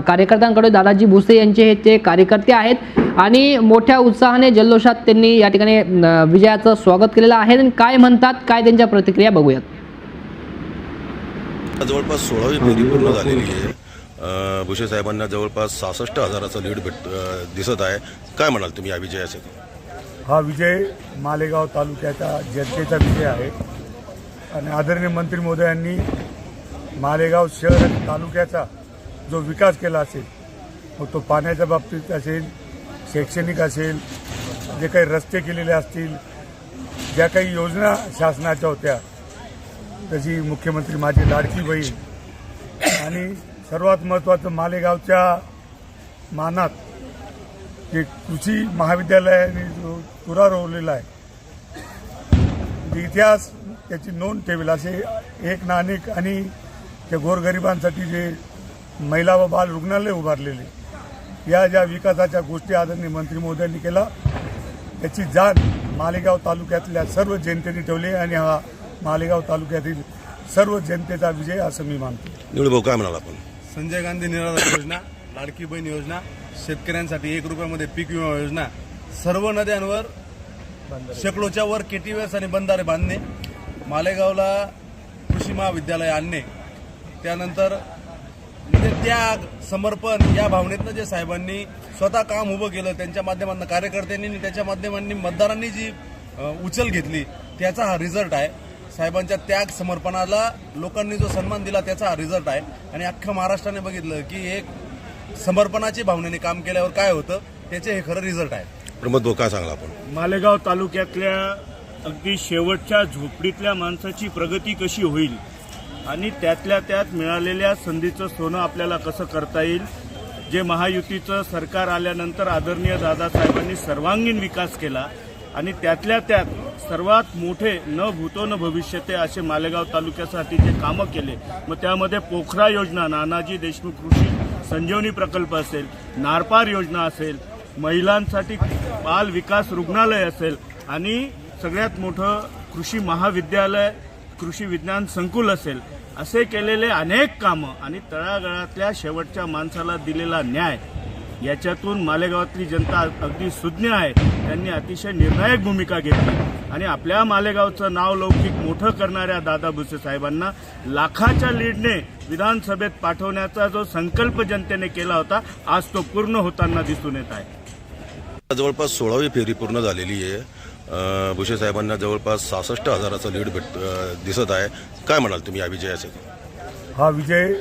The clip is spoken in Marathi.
कार्यकर्त्यांकडे दादाजी भुसे यांचे हे ते कार्यकर्ते आहेत आणि मोठ्या उत्साहाने जल्लोषात त्यांनी या ठिकाणी विजयाचं स्वागत केलेलं आहे. आणि काय म्हणतात काय त्यांच्या प्रतिक्रिया बघूयात. जवळपास सोळावी फेरी पूर्ण झालेली आहे. भुसे साहेबांना जवळपास सहासष्ट हजाराचा लीड भेट दिसत आहे. काय म्हणाल तुम्ही या विजयासाठी? हा विजय मालेगाव तालुक्याचा जनतेचा विजय आहे. आणि आदरणीय मंत्री महोदयांनी मालेगाव शहर आणि तालुक्याचा जो विकास केला असेल मग तो पाण्याच्या बाबतीत असेल शैक्षणिक असेल जे काही रस्ते केलेले असतील ज्या काही योजना शासनाच्या होत्या तशी मुख्यमंत्री माझी लाडकी बहीण आणि सर्वात महत्त्वाचं मालेगावच्या मानात जे कृषी महाविद्यालयाने जो तुरा रोवलेला आहे इतिहास त्याची नोंद ठेवेल असे एक ना अनेक आणि त्या गोरगरिबांसाठी जे महिला व बाल रुग्णालय उभारलेले. या ज्या विकासाच्या गोष्टी आदरणीय मंत्री महोदयांनी केला त्याची जाण मालेगाव तालुक्यातल्या सर्व जनतेने ठेवली आणि हा मालेगाव तालुक्यातील सर्व जनतेचा विजय असं मी मानतो. निवड भाऊ काय म्हणाल आपण? संजय गांधी निराधार योजना लाडकी बहीण योजना शेतकऱ्यांसाठी एक रुपयामध्ये पीक विमा योजना सर्व नद्यांवर शेकडोच्या वर केटीवेस आणि बंधारे बांधणे मालेगावला कृषी महाविद्यालय आणणे त्यानंतर म्हणजे त्याग समर्पण या भावनेतनं जे साहेबांनी स्वतः काम उभं केलं त्यांच्या माध्यमातून कार्यकर्त्यांनी आणि त्याच्या माध्यमांनी मतदारांनी जी उचल घेतली त्याचा हा रिझल्ट आहे. साहेबांच्या त्याग समर्पणाला लोकांनी जो सन्मान दिला त्याचा हा रिझल्ट आहे. आणि अख्ख्या महाराष्ट्राने बघितलं की एक समर्पणाची भावनेने काम केल्यावर काय होतं त्याचे हे खरं रिझल्ट आहे. प्रमोद काय सांगला आपण. मालेगाव तालुक्यातल्या अगदी शेवटच्या झोपडीतल्या माणसाची प्रगती कशी होईल? आणि त्यातल्या त्यात मिळालेल्या संधीचं सोनं आपल्याला कसं करता येईल? जे महायुतीचं सरकार आल्यानंतर आदरणीय दादासाहेबांनी सर्वांगीण विकास केला आणि त्यातल्या त्यात सर्वात मोठे न भूतो न भविष्यते असे मालेगाव तालुक्यासाठी जे कामं केले मग त्यामध्ये पोखरा योजना नानाजी देशमुख कृषी संजीवनी प्रकल्प असेल नारपार योजना असेल महिलांसाठी बाल विकास रुग्णालय असेल आणि सगळ्यात मोठं कृषी महाविद्यालय कृषी विज्ञान संकुल असेल. असे केलेले अनेक कामं आणि तळागाळातल्या शेवटच्या माणसाला दिलेला न्याय याच्यातून मालेगावातली जनता अगदी सुज्ञ आहे. त्यांनी अतिशय निर्णायक भूमिका घेतली. आणि आपल्या मालेगावचं नाव लौकिक मोठं करणाऱ्या दादा भुसे साहेबांना लाखाच्या लीडने विधानसभेत पाठवण्याचा जो संकल्प जनतेने केला होता आज तो पूर्ण होताना दिसून येत आहे. जवळपास सोळावी फेरी पूर्ण झालेली आहे. भुसे साहेबांना जवळपास सहासष्ट हजाराचा लीड भेट दिसत आहे. काय म्हणाल तुम्ही या विजयासाठी? हा विजय